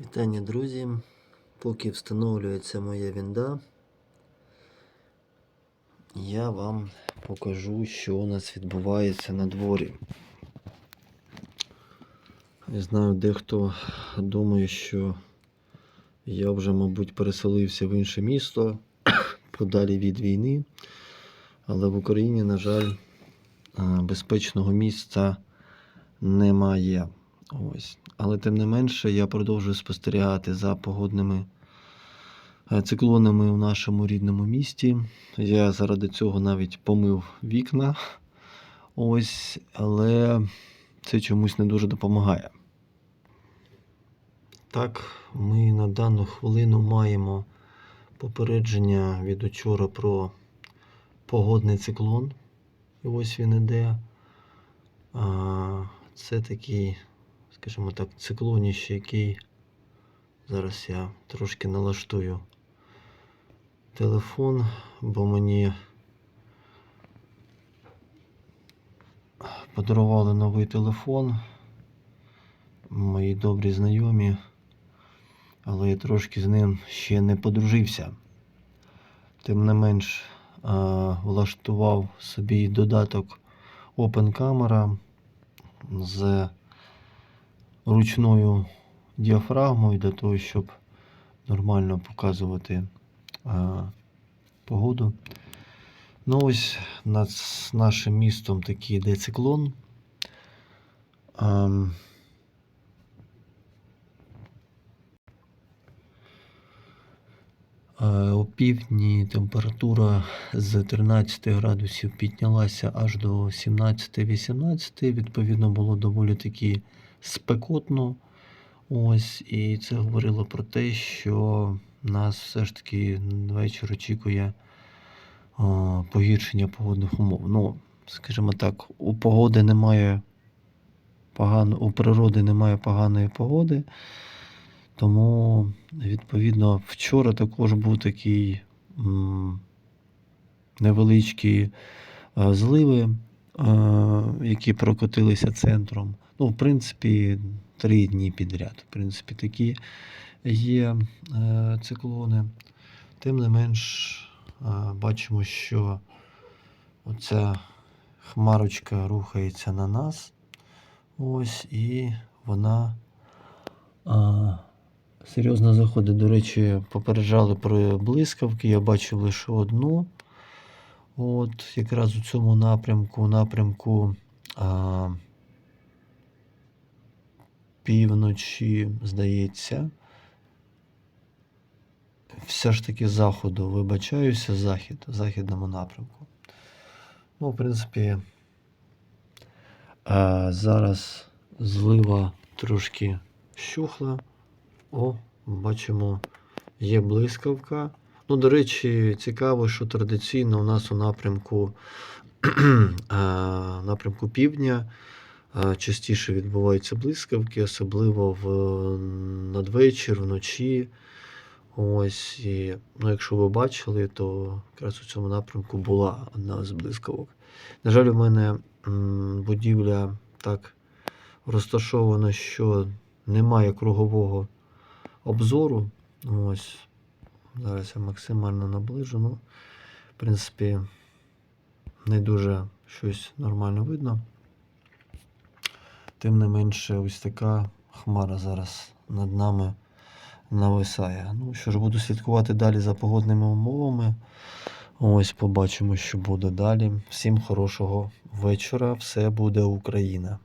Вітання, друзі. Поки встановлюється моя вінда, я вам покажу, що у нас відбувається на дворі. Я знаю, дехто думає, що я вже, мабуть, переселився в інше місто подалі від війни, але в Україні, на жаль, безпечного місця немає. Ось. Але тим не менше я продовжую спостерігати за погодними е, циклонами у нашому рідному місті. Я заради цього навіть помив вікна. Ось, але це чомусь не дуже допомагає. Так, ми на дану хвилину маємо попередження від учора про погодний циклон. І ось він іде. Це такий, скажімо так, циклоніще, який зараз я трошки налаштую телефон, бо мені подарували новий телефон. Мої добрі знайомі, але я трошки з ним ще не подружився. Тим не менш, влаштував собі додаток Open Camera з ручною діафрагмою для того, щоб нормально показувати а, погоду. Ну ось над нашим містом такий йде циклон. Ам, Е, У півдні температура з 13 градусів піднялася аж до 17-18. Відповідно, було доволі таки спекотно. Ось, і це говорило про те, що нас все ж таки ввечері очікує а, погіршення погодних умов. Ну, скажімо так, у погоди немає погано, у природи немає поганої погоди. Тому, відповідно, вчора також був такий м, невеличкі е, зливи, е, які прокотилися центром. Ну, в принципі, три дні підряд. В принципі, такі є е, циклони. Тим не менш, е, бачимо, що оця хмарочка рухається на нас. Ось, і вона. А, серйозно заходить. До речі, попереджали про блискавки. Я бачив лише одну. От, якраз у цьому напрямку, напрямку а, півночі, здається. Все ж таки заходу, вибачаюся, захід, західному напрямку. Ну, в принципі, а, зараз злива трошки щухла. О, бачимо, є блискавка. Ну, до речі, цікаво, що традиційно у нас у напрямку, напрямку півдня частіше відбуваються блискавки, особливо в надвечір, вночі. Ось, і, ну, якщо ви бачили, то якраз у цьому напрямку була одна з блискавок. На жаль, у мене будівля так розташована, що немає кругового обзору. Ось. Зараз я максимально наближу. Ну, в принципі, не дуже щось нормально видно. Тим не менше, ось така хмара зараз над нами нависає. Ну що ж, буду слідкувати далі за погодними умовами. Ось побачимо, що буде далі. Всім хорошого вечора. Все буде Україна.